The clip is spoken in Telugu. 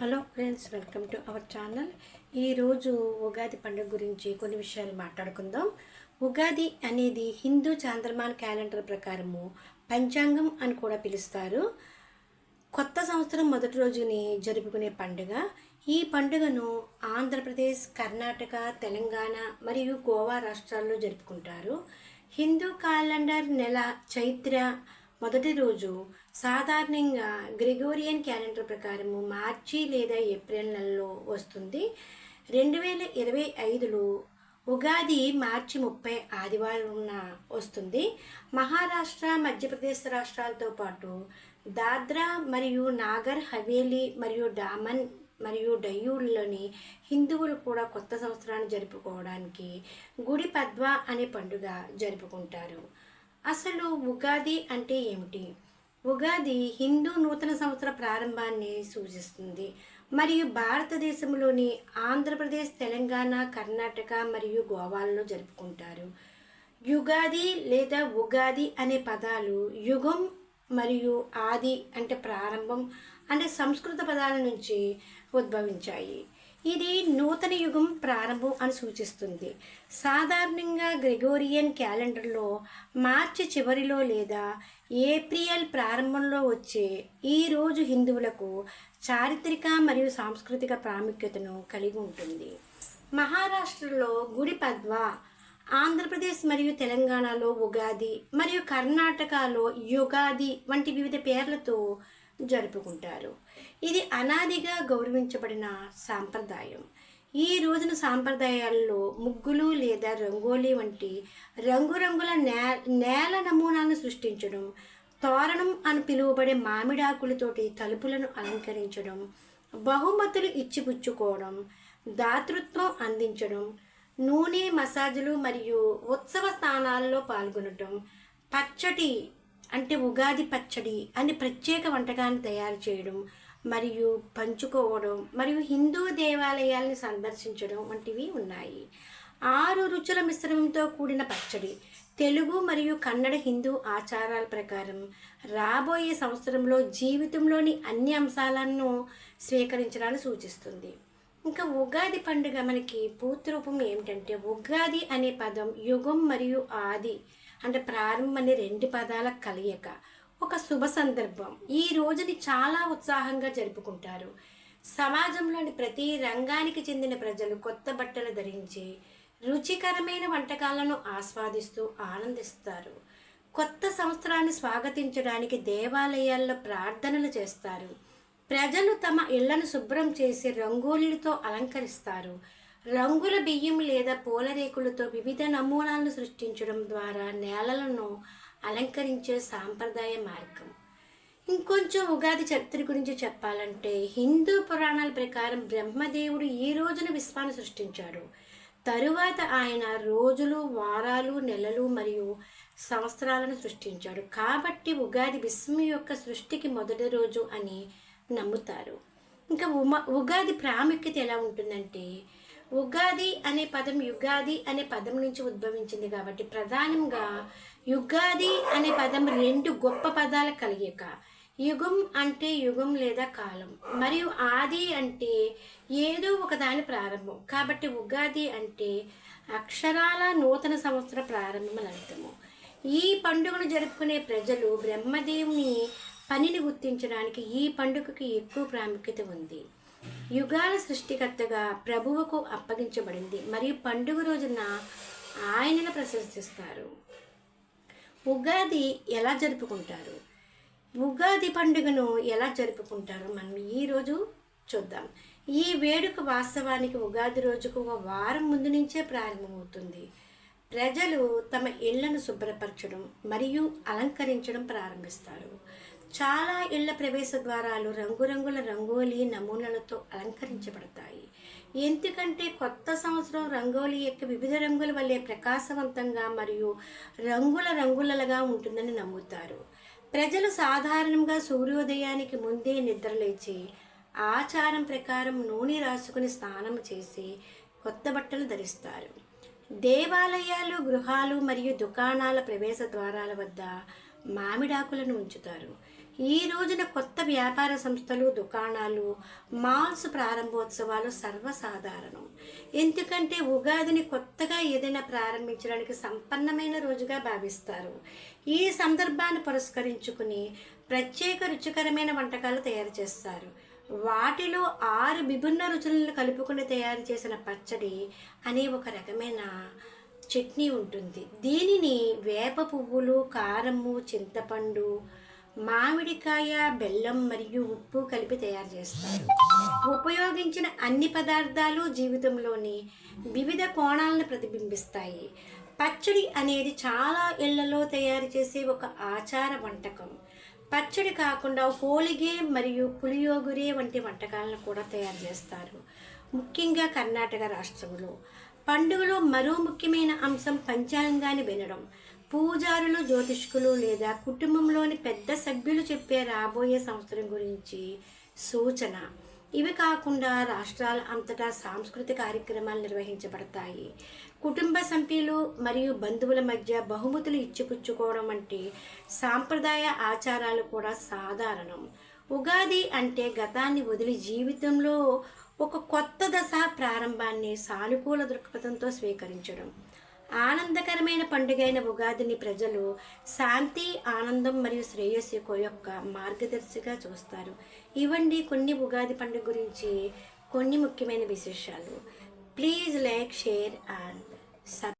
Hello friends welcome to our channel. ఈరోజు ఉగాది పండుగ గురించి కొన్ని విషయాలు మాట్లాడుకుందాం. ఉగాది అనేది హిందూ చాంద్రమాన్ క్యాలెండర్ ప్రకారము పంచాంగం అని కూడా పిలుస్తారు. కొత్త సంవత్సరం మొదటి రోజుని జరుపుకునే పండుగ. ఈ పండుగను ఆంధ్రప్రదేశ్ కర్ణాటక తెలంగాణ మరియు గోవా రాష్ట్రాల్లో జరుపుకుంటారు. హిందూ క్యాలెండర్ నెల చైత్ర మొదటి రోజు సాధారణంగా గ్రెగోరియన్ క్యాలెండర్ ప్రకారము మార్చి లేదా ఏప్రిల్ నెలలో వస్తుంది. రెండు వేల ఇరవై ఐదులో ఉగాది మార్చి ముప్పై ఆదివారం వస్తుంది. మహారాష్ట్ర మధ్యప్రదేశ్ రాష్ట్రాలతో పాటు దాద్రా మరియు నాగర్ హవేలీ మరియు డామన్ మరియు డయ్యూల్లోని హిందువులు కూడా కొత్త సంవత్సరాన్ని జరుపుకోవడానికి గుడి పద్వా అనే పండుగ జరుపుకుంటారు. అసలు ఉగాది అంటే ఏమిటి? ఉగాది హిందూ నూతన సంవత్సర ప్రారంభాన్ని సూచిస్తుంది. మరియు భారతదేశంలోని ఆంధ్రప్రదేశ్ తెలంగాణ కర్ణాటక మరియు గోవాల్లో జరుపుకుంటారు. యుగాది లేదా ఉగాది అనే పదాలు యుగం మరియు ఆది అంటే ప్రారంభం అంటే సంస్కృత పదాల నుంచి ఉద్భవించాయి. ఇది నూతన యుగం ప్రారంభం అని సూచిస్తుంది. సాధారణంగా గ్రెగోరియన్ క్యాలెండర్లో మార్చి చివరిలో లేదా ఏప్రిల్ ప్రారంభంలో వచ్చే ఈ రోజు హిందువులకు చారిత్రక మరియు సాంస్కృతిక ప్రాముఖ్యతను కలిగి ఉంటుంది. మహారాష్ట్రలో గుడి పద్వా ఆంధ్రప్రదేశ్ మరియు తెలంగాణలో ఉగాది మరియు కర్ణాటకలో యుగాది వంటి వివిధ పేర్లతో జరుపుకుంటారు. ఇది అనాదిగా గౌరవించబడిన సాంప్రదాయం. ఈ రోజున సాంప్రదాయాల్లో ముగ్గులు లేదా రంగోలీ వంటి రంగురంగుల నే నేల నమూనాలను సృష్టించడం తోరణం అని పిలువబడే మామిడాకులతోటి తలుపులను అలంకరించడం బహుమతులు ఇచ్చిపుచ్చుకోవడం దాతృత్వం అందించడం నూనె మసాజులు మరియు ఉత్సవ స్థానాల్లో పాల్గొనటం పచ్చటి అంటే ఉగాది పచ్చడి అని ప్రత్యేక వంటకాన్ని తయారు చేయడం మరియు పంచుకోవడం మరియు హిందూ దేవాలయాల్ని సందర్శించడం వంటివి ఉన్నాయి. ఆరు రుచుల మిశ్రమంతో కూడిన పచ్చడి తెలుగు మరియు కన్నడ హిందూ ఆచారాల ప్రకారం రాబోయే సంవత్సరంలో జీవితంలోని అన్ని అంశాలను స్వీకరించడాన్ని సూచిస్తుంది. ఇంకా ఉగాది పండుగ మనకి పూర్తి రూపం ఏమిటంటే ఉగాది అనే పదం యుగం మరియు ఆది అంటే ప్రారంభం అనే రెండు పదాల కలయిక ఒక శుభ సందర్భం. ఈ రోజుని చాలా ఉత్సాహంగా జరుపుకుంటారు. సమాజంలోని ప్రతి రంగానికి చెందిన ప్రజలు కొత్త బట్టలు ధరించి రుచికరమైన వంటకాలను ఆస్వాదిస్తూ ఆనందిస్తారు. కొత్త సంవత్సరాన్ని స్వాగతించడానికి దేవాలయాల్లో ప్రార్థనలు చేస్తారు. ప్రజలు తమ ఇళ్ళను శుభ్రం చేసి రంగోలీలతో అలంకరిస్తారు. రంగుల బియ్యం లేదా పూలరేకులతో వివిధ నమూనాలను సృష్టించడం ద్వారా నేలలను అలంకరించే సాంప్రదాయ మార్గం. ఇంకొంచెం ఉగాది చరిత్ర గురించి చెప్పాలంటే హిందూ పురాణాల ప్రకారం బ్రహ్మదేవుడు ఈ రోజున విశ్వాన్ని సృష్టించాడు. తరువాత ఆయన రోజులు వారాలు నెలలు మరియు సంవత్సరాలను సృష్టించాడు. కాబట్టి ఉగాది విశ్వం యొక్క సృష్టికి మొదటి రోజు అని నమ్ముతారు. ఇంకా ఉమ ఉగాది ప్రాముఖ్యత ఎలా ఉంటుందంటే ఉగాది అనే పదం యుగాది అనే పదం నుంచి ఉద్భవించింది కాబట్టి ప్రధానంగా యుగాది అనే పదం రెండు గొప్ప పదాల కలయిక యుగం అంటే యుగం లేదా కాలం. మరియు ఆది అంటే ఏదో ఒకదాని ప్రారంభం. కాబట్టి ఉగాది అంటే అక్షరాల నూతన సంవత్సర ప్రారంభం అర్థము. ఈ పండుగను జరుపుకునే ప్రజలు బ్రహ్మదేవుని పనిని గుర్తించడానికి ఈ పండుగకి ఎక్కువ ప్రాముఖ్యత ఉంది. యుగాల సృష్టికర్తగా ప్రభువుకు అప్పగించబడింది. మరియు పండుగ రోజున ఆయనను ప్రశంసిస్తారు. ఉగాది ఎలా జరుపుకుంటారు? ఉగాది పండుగను ఎలా జరుపుకుంటారు? మనం ఈరోజు చూద్దాం. ఈ వేడుక వాస్తవానికి ఉగాది రోజుకు ఒక వారం ముందు నుంచే ప్రారంభమవుతుంది. ప్రజలు తమ ఇళ్ళను శుభ్రపరచడం మరియు అలంకరించడం ప్రారంభిస్తారు. చాలా ఇళ్ళ ప్రవేశ ద్వారాలు రంగురంగుల రంగోలీ నమూనాలతో అలంకరించబడతాయి. ఎందుకంటే కొత్త సంవత్సరం రంగోలీ యొక్క వివిధ రంగుల వల్లే ప్రకాశవంతంగా మరియు రంగుల రంగులలుగా ఉంటుందని నమ్ముతారు. ప్రజలు సాధారణంగా సూర్యోదయానికి ముందే నిద్రలేచి ఆచారం ప్రకారం నూనె రాసుకుని స్నానం చేసి కొత్త బట్టలు ధరిస్తారు. దేవాలయాలు గృహాలు మరియు దుకాణాల ప్రవేశ ద్వారాల వద్ద మామిడాకులను ఉంచుతారు. ఈ రోజున కొత్త వ్యాపార సంస్థలు దుకాణాలు మాల్స్ ప్రారంభోత్సవాలు సర్వసాధారణం. ఎందుకంటే ఉగాదిని కొత్తగా ఏదైనా ప్రారంభించడానికి సంపన్నమైన రోజుగా భావిస్తారు. ఈ సందర్భాన్ని పురస్కరించుకుని ప్రత్యేక రుచికరమైన వంటకాలు తయారు చేస్తారు. వాటిలో ఆరు విభిన్న రుచులను కలుపుకొని తయారు చేసిన పచ్చడి అనే ఒక రకమైన చట్నీ ఉంటుంది. దీనిని వేప పువ్వులు కారము చింతపండు మామిడికాయ బెల్లం మరియు ఉప్పు కలిపి తయారు చేస్తారు. ఉపయోగించిన అన్ని పదార్థాలు జీవితంలోని వివిధ కోణాలను ప్రతిబింబిస్తాయి. పచ్చడి అనేది చాలా ఇళ్ళలో తయారు చేసే ఒక ఆచార వంటకం. పచ్చడి కాకుండా హోలిగే మరియు పులియోగురే వంటి వంటకాలను కూడా తయారు చేస్తారు. ముఖ్యంగా కర్ణాటక రాష్ట్రంలో. పండుగలో మరో ముఖ్యమైన అంశం పంచాంగాన్ని వినడం. పూజారులు జ్యోతిష్కులు లేదా కుటుంబంలోని పెద్ద సభ్యులు చెప్పే రాబోయే సంవత్సరం గురించి సూచన. ఇవి కాకుండా రాష్ట్రాల అంతటా సాంస్కృతిక కార్యక్రమాలు నిర్వహించబడతాయి. కుటుంబ సభ్యులు మరియు బంధువుల మధ్య బహుమతులు ఇచ్చిపుచ్చుకోవడం వంటి సాంప్రదాయ ఆచారాలు కూడా సాధారణం. ఉగాది అంటే గతాన్ని వదిలి జీవితంలో ఒక కొత్త దశ ప్రారంభాన్ని సానుకూల దృక్పథంతో స్వీకరించడం. ఆనందకరమైన పండుగైన ఉగాదిని ప్రజలు శాంతి ఆనందం మరియు శ్రేయస్సు యొక్క మార్గదర్శిగా చూస్తారు. ఇవండి కొన్ని ఉగాది పండుగ గురించి కొన్ని ముఖ్యమైన విశేషాలు. Please like share and sub